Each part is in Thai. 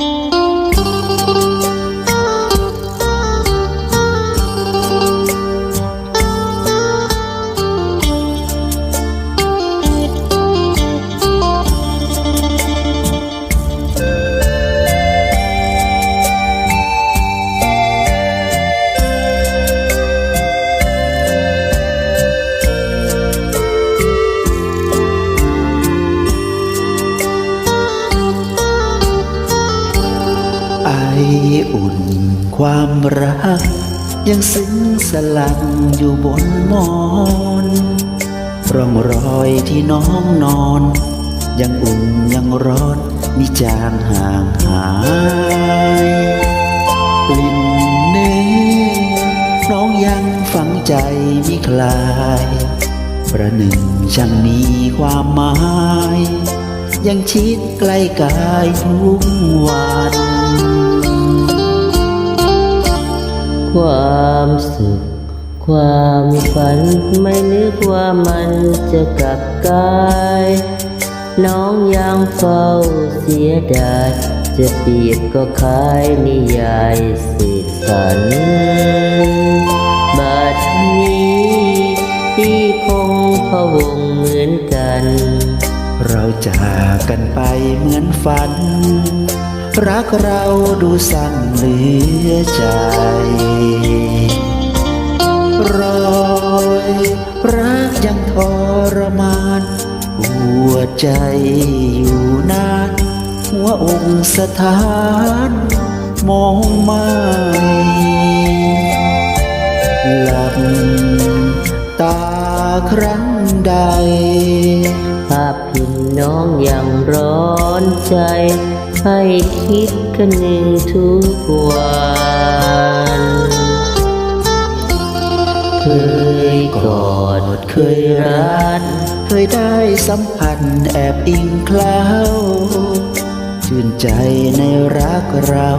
ไอ อุ่นความรัก ยังซึ้งสลังอยู่บนมอนร่องรอยที่น้องนอน ยังอุ่นยังร้อนมิจางห่างหายกลิ่นเนื้อน้องยังฝังใจมิคลายประหนึ่งช่างมีความหมาย ยังชิดใกล้กายทุกวัน ความสุข ความฝันไม่นึกว่ามันจะกลับกายน้องยังเฝ้าเสียดายจะปีบก็คายนิยายเศษสันบัดนี้ที่คงพะวงเหมือนกัน เราจากกันไปเหมือนฝัน รักเราดูสั้นเหลือใจ รอยรักยังทรมาน หัวใจอยู่นานหัวองค์สถานมองไม่หลับตาครั้งใด ภาพพิมพ์น้องยังร้อนใจ ให้คิดกันหนึ่งทุกวันเคยกอดเคยรักเคยได้สัมผัสแอบอิงคล้าชื่นใจในรักเรา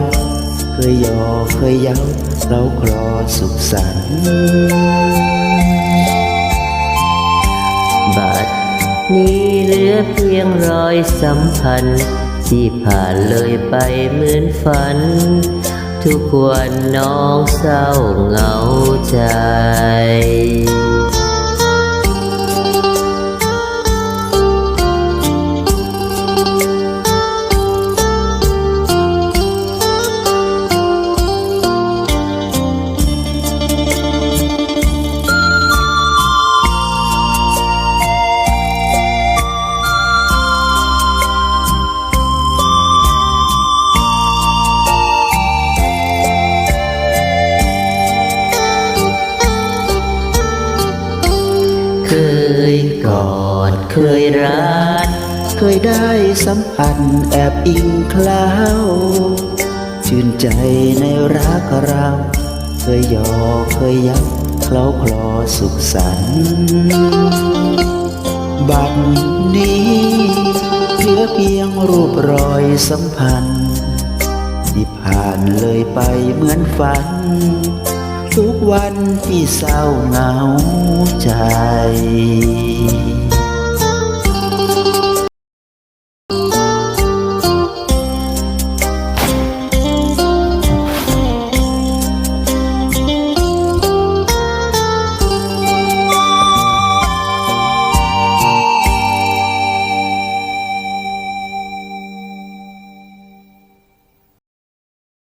เคยยอเคยเย้าเราคลอสุขสันต์บัดนี้เหลือเพียงรอยสัมพันธ์ ที่ผ่านเลยไปเหมือนฝัน ทุกวันน้องเศร้าเหงาใจ ยกอดเคยรักเคยได้สัมผัสแอบอิงเคล้าชื่นใจในรักเรา เคยยอเคยย้าเคล้าคลอสุขสันต์บัดนี้เหลือเพียงรูปรอยสัมพันธ์ที่ผ่านเลยไปเหมือนฝัน ทุกวันที่เศร้าเหงาใจ